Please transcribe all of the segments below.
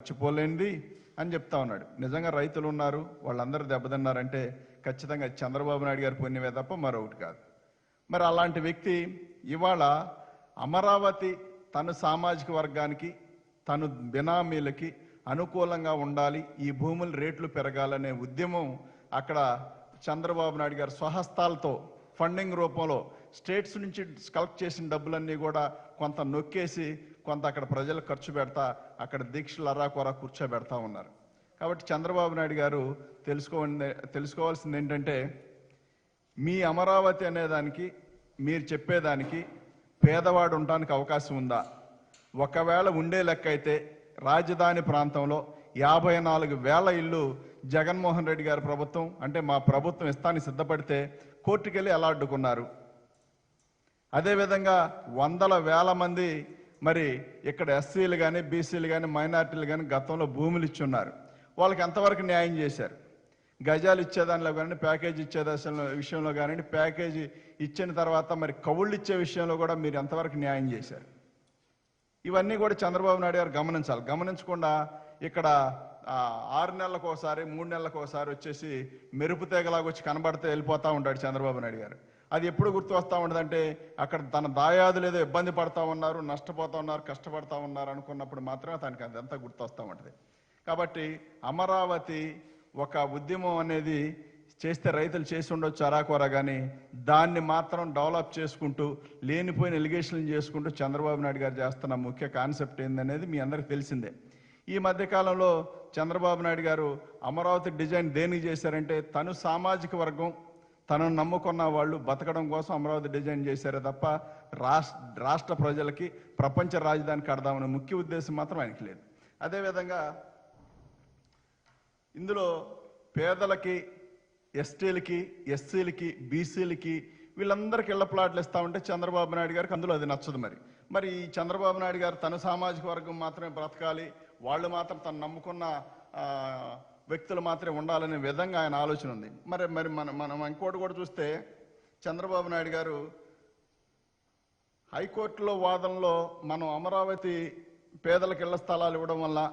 మర్చిపోలేనిది అని చెప్తా ఉన్నాడు. నిజంగా రైతులు ఉన్నారు వాళ్ళందరూ దెబ్బతిన్నారంటే ఖచ్చితంగా చంద్రబాబు నాయుడు గారి పుణ్యమే తప్ప మరొకటి కాదు. మరి అలాంటి వ్యక్తి ఇవాళ అమరావతి తన సామాజిక వర్గానికి తను బినామీలకి అనుకూలంగా ఉండాలి ఈ భూముల రేట్లు పెరగాలనే ఉద్యమం అక్కడ చంద్రబాబు నాయుడు గారు స్వహస్తాలతో ఫండింగ్ రూపంలో స్టేట్స్ నుంచి కలెక్ట్ చేసిన డబ్బులన్నీ కూడా కొంత నొక్కేసి కొంత అక్కడ ప్రజలు ఖర్చు పెడతా అక్కడ దీక్షలు అరాకొరా కూర్చోబెడతా ఉన్నారు. కాబట్టి చంద్రబాబు నాయుడు గారు తెలుసుకోండి తెలుసుకోవాల్సింది ఏంటంటే మీ అమరావతి అనేదానికి మీరు చెప్పేదానికి పేదవాడు ఉండడానికి అవకాశం ఉందా? ఒకవేళ ఉండే లెక్క అయితే రాజధాని ప్రాంతంలో యాభై నాలుగు వేల ఇల్లు జగన్మోహన్ రెడ్డి గారి ప్రభుత్వం అంటే మా ప్రభుత్వం ఇస్తానికి సిద్ధపడితే కోర్టుకెళ్ళి ఎలా అడ్డుకున్నారు. అదేవిధంగా వందల వేల మంది మరి ఇక్కడ ఎస్సీలు కానీ బీసీలు కానీ మైనార్టీలు కానీ గతంలో భూములు ఇచ్చున్నారు వాళ్ళకి ఎంతవరకు న్యాయం చేశారు? గజాలు ఇచ్చేదానిలో కానీ ప్యాకేజీ ఇచ్చే దశలో విషయంలో కానీ ప్యాకేజీ ఇచ్చిన తర్వాత మరి కవుళ్ళు ఇచ్చే విషయంలో కూడా మీరు ఎంతవరకు న్యాయం చేశారు? ఇవన్నీ కూడా చంద్రబాబు నాయుడు గారు గమనించాలి. గమనించకుండా ఇక్కడ ఆరు నెలలకు ఒకసారి మూడు నెలలకు ఒకసారి వచ్చేసి మెరుపు తీగలాగా వచ్చి కనబడితే వెళ్ళిపోతూ ఉంటాడు చంద్రబాబు నాయుడు గారు. అది ఎప్పుడు గుర్తు వస్తూ ఉండదంటే అక్కడ తన దాయాదులు ఏదో ఇబ్బంది పడతా ఉన్నారు నష్టపోతా ఉన్నారు కష్టపడతా ఉన్నారు అనుకున్నప్పుడు మాత్రమే తనకి అదంతా గుర్తు వస్తూ ఉంటుంది. కాబట్టి అమరావతి ఒక ఉద్యమం అనేది చేస్తే రైతులు చేసి ఉండొచ్చు అరాకొర కానీ దాన్ని మాత్రం డెవలప్ చేసుకుంటూ లేనిపోయిన ఎలిగేషన్లు చేసుకుంటూ చంద్రబాబు నాయుడు గారు చేస్తున్న ముఖ్య కాన్సెప్ట్ ఏందనేది మీ అందరికి తెలిసిందే. ఈ మధ్యకాలంలో చంద్రబాబు నాయుడు గారు అమరావతి డిజైన్ దేనికి చేశారంటే తను సామాజిక వర్గం తనను నమ్ముకున్న వాళ్ళు బతకడం కోసం అమరావతి డిజైన్ చేశారే తప్ప రాష్ట్ర రాష్ట్ర ప్రజలకి ప్రపంచ రాజధాని కడదామనే ముఖ్య ఉద్దేశం మాత్రం ఆయనకి లేదు. అదేవిధంగా ఇందులో పేదలకి ఎస్టీలకి ఎస్సీలకి బీసీలకి వీళ్ళందరికీ ఇళ్ళ ప్లాట్లు ఇస్తా ఉంటే చంద్రబాబు నాయుడు గారికి అందులో అది నచ్చదు మరి. మరి ఈ చంద్రబాబు నాయుడు గారు తన సామాజిక వర్గం మాత్రమే బ్రతకాలి వాళ్ళు మాత్రం తను నమ్ముకున్న వ్యక్తులు మాత్రమే ఉండాలనే విధంగా ఆయన ఆలోచన ఉంది. మరి మరి మనం మనం ఇంకోటి కూడా చూస్తే చంద్రబాబు నాయుడు గారు హైకోర్టులో వాదనలో మనం అమరావతి పేదలకు ఇళ్ళ స్థలాలు ఇవ్వడం వల్ల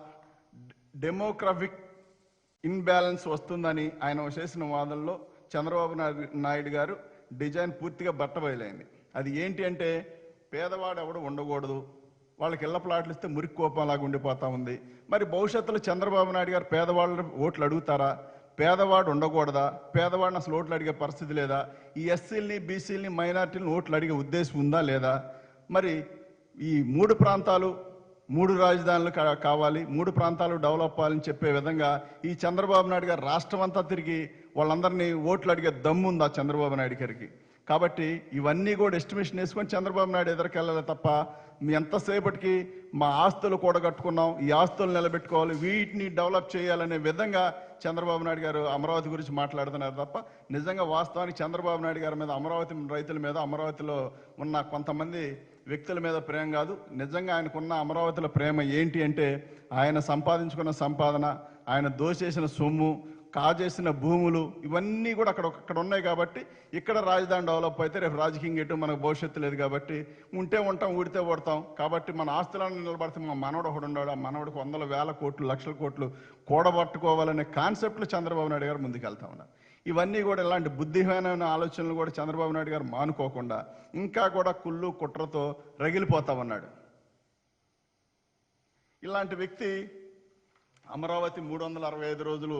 డెమోగ్రఫిక్ ఇన్బ్యాలెన్స్ వస్తుందని ఆయన చేసిన వాదనలో చంద్రబాబు నాయుడు- నాయుడు గారు డిజైన్ పూర్తిగా బట్టబయలైంది. అది ఏంటి అంటే పేదవాడు ఎవడు ఉండకూడదు. వాళ్ళకి ఇళ్ళ ప్లాట్లు ఇస్తే మురికి కోపంలాగా ఉండిపోతా ఉంది. మరి భవిష్యత్తులో చంద్రబాబు నాయుడు గారు పేదవాళ్ళు ఓట్లు అడుగుతారా? పేదవాడు ఉండకూడదా? పేదవాడిని అసలు ఓట్లు అడిగే పరిస్థితి లేదా? ఈ ఎస్సీలని బీసీలని మైనార్టీలను ఓట్లు అడిగే ఉద్దేశం ఉందా లేదా? మరి ఈ మూడు ప్రాంతాలు మూడు రాజధానులు కావాలి మూడు ప్రాంతాలు డెవలప్ అవ్వాలని చెప్పే విధంగా ఈ చంద్రబాబు నాయుడు గారు రాష్ట్రం అంతా తిరిగి వాళ్ళందరినీ ఓట్లు అడిగే దమ్ము ఉందా చంద్రబాబు నాయుడు గారికి? కాబట్టి ఇవన్నీ కూడా ఎస్టిమేషన్ వేసుకొని చంద్రబాబు నాయుడు ఎదురుకెళ్ళాలి తప్ప మీ ఎంతసేపటికి మా ఆస్తులు కూడగట్టుకున్నాం ఈ ఆస్తులు నిలబెట్టుకోవాలి వీటిని డెవలప్ చేయాలనే విధంగా చంద్రబాబు నాయుడు గారు అమరావతి గురించి మాట్లాడుతున్నారు తప్ప నిజంగా వాస్తవానికి చంద్రబాబు నాయుడు గారి మీద అమరావతి రైతుల మీద అమరావతిలో ఉన్న కొంతమంది వ్యక్తుల మీద ప్రేమ కాదు. నిజంగా ఆయనకున్న అమరావతిలో ప్రేమ ఏంటి అంటే ఆయన సంపాదించుకున్న సంపాదన ఆయన దోచేసిన సొమ్ము కాజేసిన భూములు ఇవన్నీ కూడా అక్కడ అక్కడ ఉన్నాయి కాబట్టి ఇక్కడ రాజధాని డెవలప్ అయితే రేపు రాజకీయం ఎటు మనకు భవిష్యత్తు లేదు కాబట్టి ఉంటే ఉంటాం ఊడితే ఓడతాం కాబట్టి మన ఆస్తులను నిలబడితే మా మనవడు ఒకడు ఉన్నాడు. ఆ మనవడికి వందల వేల కోట్లు లక్షల కోట్లు కూడబట్టుకోవాలనే కాన్సెప్ట్లు చంద్రబాబు నాయుడు గారు ముందుకెళ్తా ఉన్నారు. ఇవన్నీ కూడా ఇలాంటి బుద్ధిహీనమైన ఆలోచనలు కూడా చంద్రబాబు నాయుడు గారు మానుకోకుండా ఇంకా కూడా కుళ్ళు కుట్రతో రగిలిపోతా ఉన్నాడు. ఇలాంటి వ్యక్తి అమరావతి మూడు వందల అరవై ఐదు రోజులు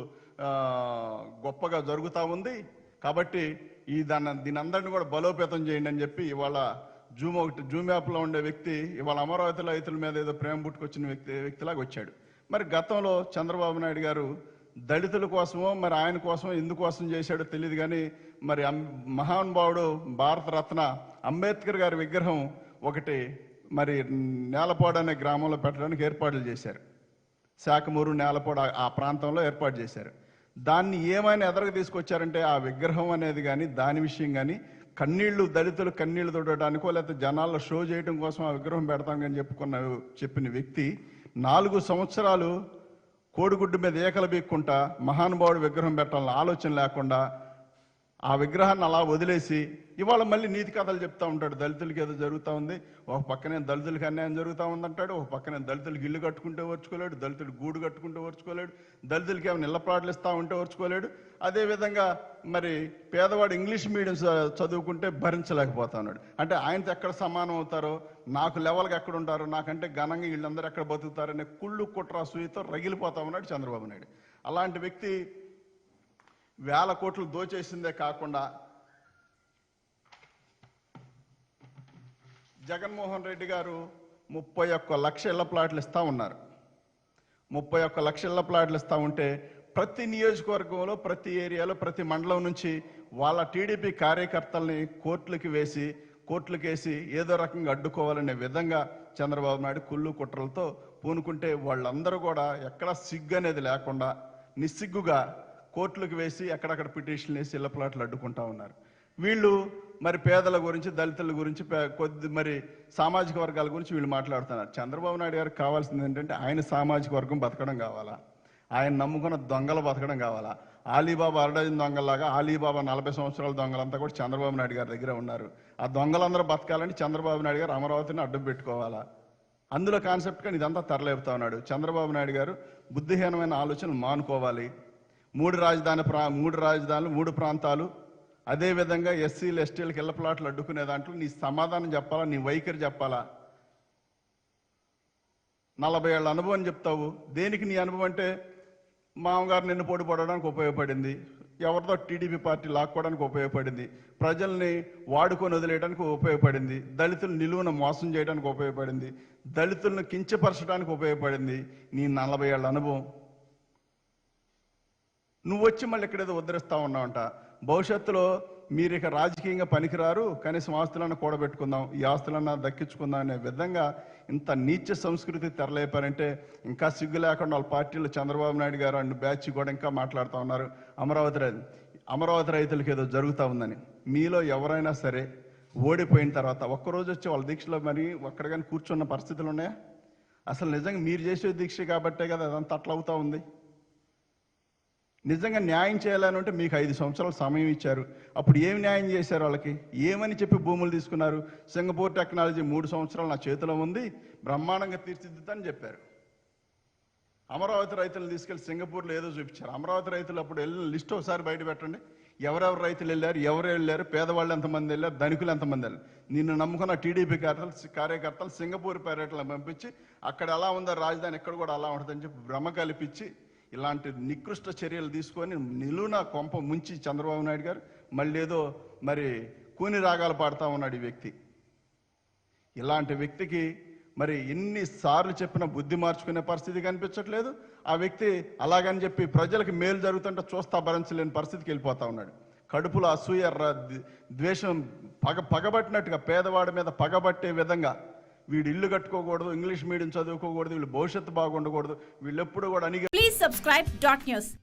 గొప్పగా జరుగుతూ ఉంది. కాబట్టి ఈ దాన్ని దీని అందరిని కూడా బలోపేతం చేయండి అని చెప్పి ఇవాళ జూమ్ ఒకటి జూమ్ యాప్లో ఉండే వ్యక్తి ఇవాళ అమరావతి రైతుల మీద ఏదో ప్రేమ పుట్టుకొచ్చిన వ్యక్తి వ్యక్తిలాగా వచ్చాడు. మరి గతంలో చంద్రబాబు నాయుడు గారు దళితుల కోసమో మరి ఆయన కోసమో ఎందుకోసం చేశాడో తెలియదు కానీ మరి అం- మహానుభావుడు భారతరత్న అంబేద్కర్ గారి విగ్రహం ఒకటి మరి నేలపాడు అనే గ్రామంలో పెట్టడానికి ఏర్పాట్లు చేశారు. శాఖమూరు నేలపాడు ఆ ప్రాంతంలో ఏర్పాటు చేశారు. దాన్ని ఏమైనా ఎదరకు తీసుకొచ్చారంటే ఆ విగ్రహం అనేది కానీ దాని విషయం కానీ కన్నీళ్ళు దళితులు కన్నీళ్ళు తొడటానికో లేకపోతే జనాల్లో షో చేయడం కోసం ఆ విగ్రహం పెడతాం కానీ చెప్పుకున్న చెప్పిన వ్యక్తి నాలుగు సంవత్సరాలు కోడిగుడ్డు మీద ఏకలు బీక్కుంటా మహానుభావుడు విగ్రహం పెట్టాలని ఆలోచన లేకుండా ఆ విగ్రహాన్ని అలా వదిలేసి ఇవాళ మళ్ళీ నీతి కథలు చెప్తా ఉంటాడు దళితులకి ఏదో జరుగుతూ ఉంది ఒక పక్కనే దళితులకి అన్యాయం జరుగుతూ ఉందంటాడు ఒక పక్కనే దళితులకి ఇల్లు కట్టుకుంటే ఓర్చుకోలేడు దళితులు గూడు కట్టుకుంటే ఓర్చుకోలేడు దళితులకి ఏమైనా ఇళ్ళ ప్లాట్లు ఇస్తా ఉంటే ఓర్చుకోలేడు అదేవిధంగా మరి పేదవాడు ఇంగ్లీష్ మీడియం చదువుకుంటే భరించలేకపోతా ఉన్నాడు అంటే ఆయనతో ఎక్కడ సమానం అవుతారో నాకు లెవెల్గా ఎక్కడ ఉంటారో నాకంటే ఘనంగా వీళ్ళందరూ ఎక్కడ బతుకుతారనే కుళ్ళు కుట్ర సూయితో రగిలిపోతా ఉన్నాడు చంద్రబాబు నాయుడు. అలాంటి వ్యక్తి వేల కోట్లు దోచేసిందే కాకుండా జగన్మోహన్ రెడ్డి గారు ముప్పై ఒక్క లక్ష ప్లాట్లు ఇస్తా ఉన్నారు. ముప్పై ఒక్క లక్ష ప్లాట్లు ఇస్తూ ఉంటే ప్రతి నియోజకవర్గంలో ప్రతి ఏరియాలో ప్రతి మండలం నుంచి వాళ్ళ టీడీపీ కార్యకర్తల్ని కోర్టులకి వేసి కోర్టులకేసి ఏదో రకంగా అడ్డుకోవాలనే విధంగా చంద్రబాబు నాయుడు కుళ్ళు కుట్రలతో పూనుకుంటే వాళ్ళందరూ కూడా ఎక్కడ సిగ్గు అనేది లేకుండా నిస్సిగ్గుగా కోర్టులకు వేసి అక్కడక్కడ పిటిషన్లు వేసి ఇళ్ళ ప్లాట్లు అడ్డుకుంటా ఉన్నారు. వీళ్ళు మరి పేదల గురించి దళితుల గురించి పే- కొద్ది మరి సామాజిక వర్గాల గురించి వీళ్ళు మాట్లాడుతున్నారు. చంద్రబాబు నాయుడు గారికి కావాల్సింది ఏంటంటే ఆయన సామాజిక వర్గం బతకడం కావాలా? ఆయన నమ్ముకున్న దొంగలు బతకడం కావాలా? ఆలీబాబా అరడజన్ దొంగలాగా ఆలీబాబా నలభై సంవత్సరాల దొంగలంతా కూడా చంద్రబాబు నాయుడు గారి దగ్గర ఉన్నారు. ఆ దొంగలందరూ బతకాలని చంద్రబాబు నాయుడు గారు అమరావతిని అడ్డం పెట్టుకోవాలా? అందులో కాన్సెప్ట్ కానీ ఇదంతా తరలేపుతా ఉన్నాడు. చంద్రబాబు నాయుడు గారు బుద్ధిహీనమైన ఆలోచనలు మానుకోవాలి. మూడు రాజధాని ప్రా మూడు రాజధానులు మూడు ప్రాంతాలు. అదేవిధంగా ఎస్సీలు ఎస్టీలకు ఇళ్ళ ప్లాట్లు అడ్డుకునే దాంట్లో నీ సమాధానం చెప్పాలా నీ వైఖరి చెప్పాలా? నలభై ఏళ్ళ అనుభవం చెప్తావు. దేనికి నీ అనుభవం అంటే మామగారు నిన్ను పోటీ పడడానికి ఉపయోగపడింది. ఎవరితో టీడీపీ పార్టీ లాక్కోవడానికి ఉపయోగపడింది. ప్రజల్ని వాడుకొని వదిలేయడానికి ఉపయోగపడింది. దళితులు నిలువును మోసం చేయడానికి ఉపయోగపడింది. దళితులను కించపరచడానికి ఉపయోగపడింది. నీ నలభై ఏళ్ళ అనుభవం. నువ్వు వచ్చి మళ్ళీ ఇక్కడేదో ఉద్ధరిస్తా ఉన్నావంట. భవిష్యత్తులో మీరు ఇక రాజకీయంగా పనికిరారు కనీసం ఆస్తులన్నా కూడబెట్టుకుందాం ఈ ఆస్తులన్నా దక్కించుకుందాం అనే విధంగా ఇంత నీచ సంస్కృతి తెరలేపారంటే ఇంకా సిగ్గు లేకుండా వాళ్ళ పార్టీలో చంద్రబాబు నాయుడు గారు అండ్ బ్యాచ్ కూడా ఇంకా మాట్లాడుతూ ఉన్నారు. అమరావతి రైతు అమరావతి రైతులకు ఏదో జరుగుతూ ఉందని. మీలో ఎవరైనా సరే ఓడిపోయిన తర్వాత ఒక్కరోజు వచ్చి వాళ్ళ దీక్షలో మరి ఒక్కడ కానీ కూర్చున్న పరిస్థితులు ఉన్నాయా అసలు నిజంగా మీరు చేసే దీక్ష కాబట్టే కదా అదంతా అట్లా అవుతూ ఉంది. నిజంగా న్యాయం చేయాలని అంటే మీకు ఐదు సంవత్సరాలు సమయం ఇచ్చారు. అప్పుడు ఏమి న్యాయం చేశారు వాళ్ళకి? ఏమని చెప్పి భూములు తీసుకున్నారు? సింగపూర్ టెక్నాలజీ మూడు సంవత్సరాలు నా చేతిలో ఉంది బ్రహ్మాండంగా తీర్చిదిద్దని చెప్పారు. అమరావతి రైతులను తీసుకెళ్ళి సింగపూర్లో ఏదో చూపించారు. అమరావతి రైతులు అప్పుడు వెళ్ళిన లిస్ట్ ఒకసారి బయట పెట్టండి. ఎవరెవరు రైతులు వెళ్ళారు ఎవరు వెళ్ళారు పేదవాళ్ళు ఎంతమంది వెళ్ళారు ధనికులు ఎంతమంది వెళ్ళారు? నిన్ను నమ్ముకున్న టీడీపీ కార్యకర్తలు కార్యకర్తలు సింగపూర్ పర్యటనలు పంపించి అక్కడ ఎలా ఉందో రాజధాని ఇక్కడ కూడా అలా ఉంటుందని చెప్పి భ్రమ కల్పించి ఇలాంటి నికృష్ట చర్యలు తీసుకొని నిలువున కొంప ముంచి చంద్రబాబు నాయుడు గారు మళ్ళీ ఏదో మరి కూని రాగాలు పాడుతూ ఉన్నాడు ఈ వ్యక్తి. ఇలాంటి వ్యక్తికి మరి ఎన్నిసార్లు చెప్పిన బుద్ధి మార్చుకునే పరిస్థితి కనిపించట్లేదు. ఆ వ్యక్తి అలాగని చెప్పి ప్రజలకు మేలు జరుగుతుంటే చూస్తా భరించలేని పరిస్థితికి వెళ్ళిపోతా ఉన్నాడు. కడుపులో అసూయ ద్వేషం పగ పగబట్టినట్టుగా పేదవాడి మీద పగబట్టే విధంగా వీడు ఇల్లు కట్టుకోకూడదు ఇంగ్లీష్ మీడియం చదువుకోకూడదు వీళ్ళు భవిష్యత్తు బాగుండకూడదు వీళ్ళు ఎప్పుడు కూడా అణిగి Please subscribe dot news